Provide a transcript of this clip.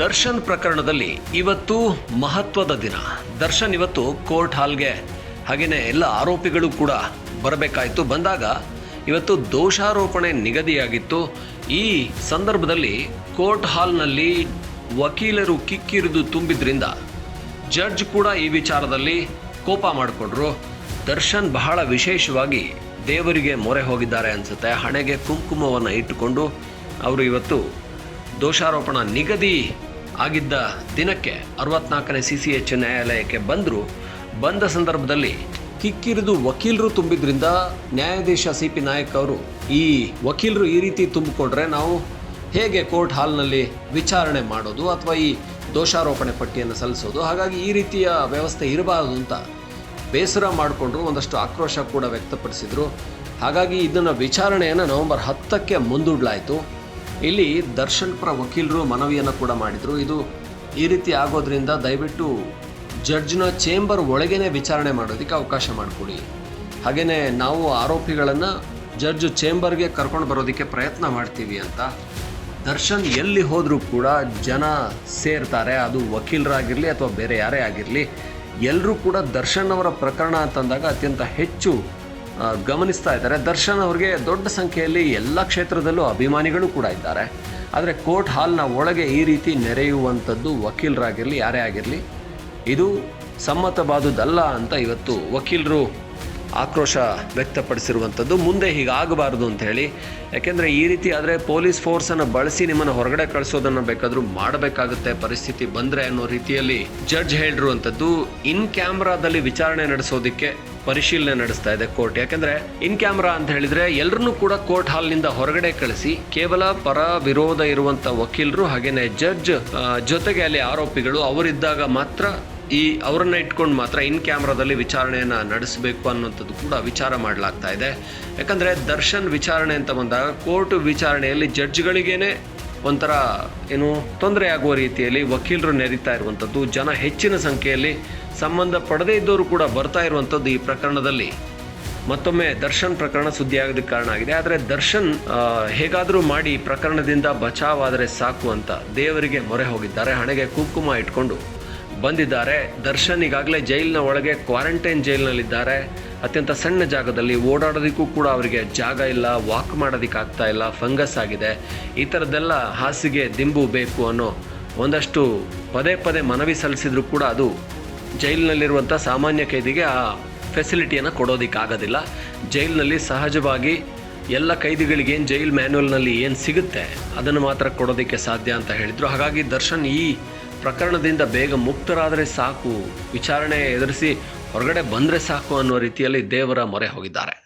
ದರ್ಶನ್ ಪ್ರಕರಣದಲ್ಲಿ ಇವತ್ತು ಮಹತ್ವದ ದಿನ. ದರ್ಶನ್ ಇವತ್ತು ಕೋರ್ಟ್ ಹಾಲ್ಗೆ. ಹಾಗೆಯೇ ಎಲ್ಲ ಆರೋಪಿಗಳು ಕೂಡ ಬರಬೇಕಾಯಿತು. ಬಂದಾಗ ಇವತ್ತು ದೋಷಾರೋಪಣೆ ನಿಗದಿಯಾಗಿತ್ತು. ಈ ಸಂದರ್ಭದಲ್ಲಿ ಕೋರ್ಟ್ ಹಾಲ್ನಲ್ಲಿ ವಕೀಲರು ಕಿಕ್ಕಿರಿದು ತುಂಬಿದ್ರಿಂದ ಜಡ್ಜ್ ಕೂಡ ಈ ವಿಚಾರದಲ್ಲಿ ಕೋಪ ಮಾಡಿಕೊಂಡ್ರು. ದರ್ಶನ್ ಬಹಳ ವಿಶೇಷವಾಗಿ ದೇವರಿಗೆ ಮೊರೆ ಹೋಗಿದ್ದಾರೆ ಅನಿಸುತ್ತೆ. ಹಣೆಗೆ ಕುಂಕುಮವನ್ನು ಇಟ್ಟುಕೊಂಡು ಅವರು ಇವತ್ತು ದೋಷಾರೋಪಣ ನಿಗದಿ ಆಗಿದ್ದ ದಿನಕ್ಕೆ ಅರವತ್ನಾಲ್ಕನೇ ಸಿ ಸಿ ಎಚ್ ನ್ಯಾಯಾಲಯಕ್ಕೆ ಬಂದರು. ಬಂದ ಸಂದರ್ಭದಲ್ಲಿ ಕಿಕ್ಕಿರಿದು ವಕೀಲರು ತುಂಬಿದ್ರಿಂದ ನ್ಯಾಯಾಧೀಶ ಸಿ ಪಿ ನಾಯಕ್ ಅವರು ಈ ವಕೀಲರು ಈ ರೀತಿ ತುಂಬಿಕೊಂಡ್ರೆ ನಾವು ಹೇಗೆ ಕೋರ್ಟ್ ಹಾಲ್ನಲ್ಲಿ ವಿಚಾರಣೆ ಮಾಡೋದು ಅಥವಾ ಈ ದೋಷಾರೋಪಣೆ ಪಟ್ಟಿಯನ್ನು ಸಲ್ಲಿಸೋದು? ಹಾಗಾಗಿ ಈ ರೀತಿಯ ವ್ಯವಸ್ಥೆ ಇರಬಾರದು ಅಂತ ಬೇಸರ ಮಾಡಿಕೊಂಡ್ರು, ಒಂದಷ್ಟು ಆಕ್ರೋಶ ಕೂಡ ವ್ಯಕ್ತಪಡಿಸಿದರು. ಹಾಗಾಗಿ ಇದನ್ನು ವಿಚಾರಣೆಯನ್ನು ನವೆಂಬರ್ ಹತ್ತಕ್ಕೆ ಮುಂದೂಡಲಾಯಿತು. ಇಲ್ಲಿ ದರ್ಶನ್ ಪರ ವಕೀಲರು ಮನವಿಯನ್ನು ಕೂಡ ಮಾಡಿದರು. ಇದು ಈ ರೀತಿ ಆಗೋದ್ರಿಂದ ದಯವಿಟ್ಟು ಜಡ್ಜ್ನ ಚೇಂಬರ್ ಒಳಗೇನೆ ವಿಚಾರಣೆ ಮಾಡೋದಕ್ಕೆ ಅವಕಾಶ ಮಾಡಿಕೊಡಿ. ಹಾಗೆಯೇ ನಾವು ಆರೋಪಿಗಳನ್ನು ಜಡ್ಜ್ ಚೇಂಬರ್ಗೆ ಕರ್ಕೊಂಡು ಬರೋದಕ್ಕೆ ಪ್ರಯತ್ನ ಮಾಡ್ತೀವಿ ಅಂತ. ದರ್ಶನ್ ಎಲ್ಲಿ ಹೋದರೂ ಕೂಡ ಜನ ಸೇರ್ತಾರೆ. ಅದು ವಕೀಲರಾಗಿರಲಿ ಅಥವಾ ಬೇರೆ ಯಾರೇ ಆಗಿರಲಿ. ಎಲ್ಲರೂ ಕೂಡ ದರ್ಶನ್ ಅವರ ಪ್ರಕರಣ ಅಂತಂದಾಗ ಅತ್ಯಂತ ಹೆಚ್ಚು ಗಮನಿಸ್ತಾ ಇದ್ದಾರೆ. ದರ್ಶನ್ ಅವ್ರಿಗೆ ದೊಡ್ಡ ಸಂಖ್ಯೆಯಲ್ಲಿ ಎಲ್ಲ ಕ್ಷೇತ್ರದಲ್ಲೂ ಅಭಿಮಾನಿಗಳು ಕೂಡ ಇದ್ದಾರೆ. ಆದರೆ ಕೋರ್ಟ್ ಹಾಲ್ನ ಒಳಗೆ ಈ ರೀತಿ ನೆರೆಯುವಂಥದ್ದು ವಕೀಲರಾಗಿರಲಿ, ಯಾರೇ ಆಗಿರಲಿ, ಇದು ಸಮ್ಮತವಾದುದಲ್ಲ ಅಂತ ಇವತ್ತು ವಕೀಲರು ಆಕ್ರೋಶ ವ್ಯಕ್ತಪಡಿಸಿರುವಂಥದ್ದು. ಮುಂದೆ ಹೀಗಾಗಬಾರದು ಅಂತ ಹೇಳಿ. ಯಾಕೆಂದರೆ ಈ ರೀತಿ ಆದರೆ ಪೊಲೀಸ್ ಫೋರ್ಸನ್ನು ಬಳಸಿ ನಿಮ್ಮನ್ನು ಹೊರಗಡೆ ಕಳಿಸೋದನ್ನು ಬೇಕಾದರೂ ಮಾಡಬೇಕಾಗುತ್ತೆ ಪರಿಸ್ಥಿತಿ ಬಂದರೆ ಅನ್ನೋ ರೀತಿಯಲ್ಲಿ ಜಡ್ಜ್ ಹೇಳಿರುವಂಥದ್ದು. ಇನ್ ಕ್ಯಾಮ್ರಾದಲ್ಲಿ ವಿಚಾರಣೆ ನಡೆಸೋದಕ್ಕೆ ಪರಿಶೀಲನೆ ನಡೆಸ್ತಾ ಇದೆ ಕೋರ್ಟ್. ಯಾಕಂದ್ರೆ ಇನ್ ಕ್ಯಾಮ್ರಾ ಅಂತ ಹೇಳಿದ್ರೆ ಎಲ್ಲರನ್ನೂ ಕೂಡ ಕೋರ್ಟ್ ಹಾಲ್ನಿಂದ ಹೊರಗಡೆ ಕಳಿಸಿ ಕೇವಲ ಪರ ವಿರೋಧ ಇರುವಂತ ವಕೀಲರು ಹಾಗೇನೆ ಜಡ್ಜ್ ಜೊತೆಗೆ ಅಲ್ಲಿ ಆರೋಪಿಗಳು ಅವರಿದ್ದಾಗ ಮಾತ್ರ ಈ ಅವರನ್ನ ಇಟ್ಕೊಂಡು ಮಾತ್ರ ಇನ್ ಕ್ಯಾಮ್ರಾದಲ್ಲಿ ವಿಚಾರಣೆಯನ್ನು ನಡೆಸಬೇಕು ಅನ್ನುವಂಥದ್ದು ಕೂಡ ವಿಚಾರ ಮಾಡಲಾಗ್ತಾ ಇದೆ. ಯಾಕಂದ್ರೆ ದರ್ಶನ್ ವಿಚಾರಣೆ ಅಂತ ಬಂದಾಗ ಕೋರ್ಟ್ ವಿಚಾರಣೆಯಲ್ಲಿ ಜಡ್ಜ್ಗಳಿಗೇನೆ ಒಂಥರ ಏನು ತೊಂದರೆ ಆಗುವ ರೀತಿಯಲ್ಲಿ ವಕೀಲರು ನೆರೀತಾ ಇರುವಂಥದ್ದು, ಜನ ಹೆಚ್ಚಿನ ಸಂಖ್ಯೆಯಲ್ಲಿ ಸಂಬಂಧ ಪಡದೇ ಇದ್ದವರು ಕೂಡ ಬರ್ತಾ ಇರುವಂಥದ್ದು ಈ ಪ್ರಕರಣದಲ್ಲಿ. ಮತ್ತೊಮ್ಮೆ ದರ್ಶನ್ ಪ್ರಕರಣ ಸುದ್ದಿ ಆಗೋದಕ್ಕೆ ಕಾರಣ ಆಗಿದೆ. ಆದರೆ ದರ್ಶನ್ ಹೇಗಾದರೂ ಮಾಡಿ ಪ್ರಕರಣದಿಂದ ಬಚಾವಾದರೆ ಸಾಕು ಅಂತ ದೇವರಿಗೆ ಮೊರೆ ಹೋಗಿದ್ದಾರೆ. ಹಣೆಗೆ ಕುಂಕುಮ ಇಟ್ಕೊಂಡು ಬಂದಿದ್ದಾರೆ. ದರ್ಶನ್ ಈಗಾಗಲೇ ಜೈಲಿನ ಒಳಗೆ ಕ್ವಾರಂಟೈನ್ ಜೈಲಿನಲ್ಲಿದ್ದಾರೆ. ಅತ್ಯಂತ ಸಣ್ಣ ಜಾಗದಲ್ಲಿ ಓಡಾಡೋದಕ್ಕೂ ಕೂಡ ಅವರಿಗೆ ಜಾಗ ಇಲ್ಲ ವಾಕ್ ಮಾಡೋದಕ್ಕೆ ಆಗ್ತಾ ಇಲ್ಲ ಫಂಗಸ್ ಆಗಿದೆ. ಈ ಥರದ್ದೆಲ್ಲ ಹಾಸಿಗೆ, ದಿಂಬು ಬೇಕು ಅನ್ನೋ ಒಂದಷ್ಟು ಪದೇ ಪದೇ ಮನವಿ ಸಲ್ಲಿಸಿದ್ರು ಕೂಡ ಅದು ಜೈಲಿನಲ್ಲಿರುವಂಥ ಸಾಮಾನ್ಯ ಕೈದಿಗೆ ಆ ಫೆಸಿಲಿಟಿಯನ್ನು ಕೊಡೋದಕ್ಕಾಗೋದಿಲ್ಲ ಜೈಲಿನಲ್ಲಿ ಸಹಜವಾಗಿ ಎಲ್ಲ ಕೈದಿಗಳಿಗೆ ಏನು ಜೈಲ್ ಮ್ಯಾನ್ಯಲ್ನಲ್ಲಿ ಏನು ಸಿಗುತ್ತೆ, ಅದನ್ನು ಮಾತ್ರ ಕೊಡೋದಕ್ಕೆ ಸಾಧ್ಯ ಅಂತ ಹೇಳಿದರು. ಹಾಗಾಗಿ ದರ್ಶನ್ ಈ ಪ್ರಕರಣದಿಂದ ಬೇಗ ಮುಕ್ತರಾದರೆ ಸಾಕು. ವಿಚಾರಣೆ ಎದುರಿಸಿ ಹೊರಗಡೆ ಬಂದರೆ ಸಾಕು ಅನ್ನೋ ರೀತಿಯಲ್ಲಿ ದೇವರ ಮೊರೆ ಹೋಗಿದ್ದಾರೆ.